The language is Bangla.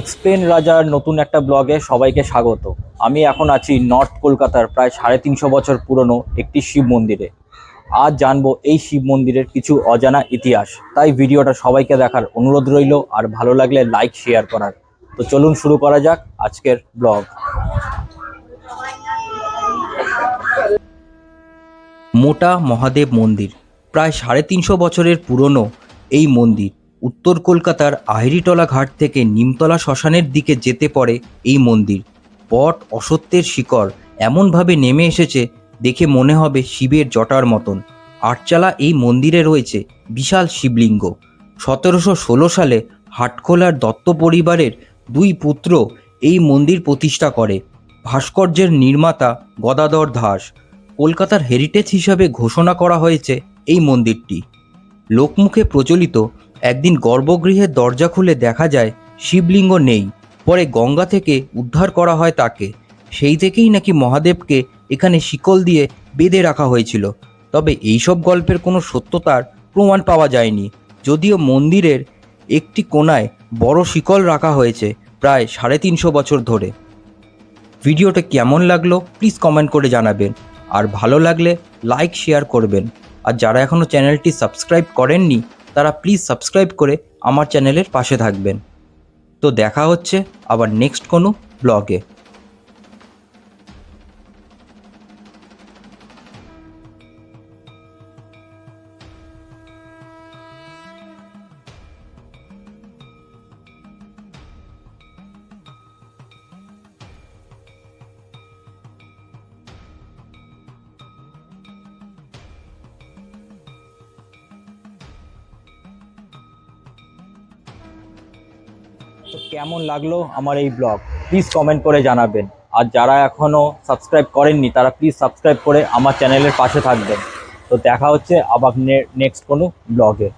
এক্সপ্লেন রাজার নতুন একটা ব্লগে সবাইকে স্বাগত। আমি এখন আছি নর্থ কলকাতার প্রায় সাড়ে তিনশো বছর পুরনো একটি শিব মন্দিরে। আজ জানব এই শিব মন্দিরের কিছু অজানা ইতিহাস। তাই ভিডিওটা সবাইকে দেখার অনুরোধ রইল, আর ভালো লাগলে লাইক শেয়ার করার। তো চলুন শুরু করা যাক আজকের ব্লগ মোটা মহাদেব মন্দির। প্রায় সাড়ে তিনশো বছরের পুরনো এই মন্দির। উত্তর কলকাতার আহিরিটলা ঘাট থেকে নিমতলা শ্মশানের দিকে যেতে পড়ে এই মন্দির। বট অসত্যের শিকড় এমনভাবে নেমে এসেছে দেখে মনে হবে শিবের জটার মতন। আটচালা এই মন্দিরে রয়েছে বিশাল শিবলিঙ্গ। সতেরোশো ষোলো সালে হাটখোলার দত্ত পরিবারের দুই পুত্র এই মন্দির প্রতিষ্ঠা করে। ভাস্কর্যের নির্মাতা গদাধর দাস। কলকাতার হেরিটেজ হিসাবে ঘোষণা করা হয়েছে এই মন্দিরটি। লোকমুখে প্রচলিত একদিন গর্ভগৃহের দরজা খুলে দেখা যায় শিবলিঙ্গ নেই। পরে গঙ্গা থেকে উদ্ধার করা হয় তাকে। সেই থেকেই নাকি মহাদেবকে এখানে শিকল দিয়ে বেঁধে রাখা হয়েছিল। তবে এইসব গল্পের কোনো সত্যতার প্রমাণ পাওয়া যায়নি। যদিও মন্দিরের একটি কোণায় বড় শিকল রাখা হয়েছে প্রায় সাড়ে তিনশো বছর ধরে। ভিডিওটা কেমন লাগল প্লিজ কমেন্ট করে জানাবেন। আর ভালো লাগলে লাইক, শেয়ার করবেন। আর যারা এখনও চ্যানেলটি সাবস্ক্রাইব করেননি তারা প্লিজ সাবস্ক্রাইব করে আমার চ্যানেলের পাশে থাকবেন। তো দেখা হচ্ছে আবার নেক্সট কোনো ব্লগে তো কেমন লাগল আমার এই ব্লগ? প্লিজ কমেন্ট করে জানাবেন। আর যারা এখনও সাবস্ক্রাইব করেননি, তারা প্লিজ সাবস্ক্রাইব করে আমার চ্যানেলের পাশে থাকবেন। তো দেখা হচ্ছে আবার নেক্সট কোনো ব্লগে।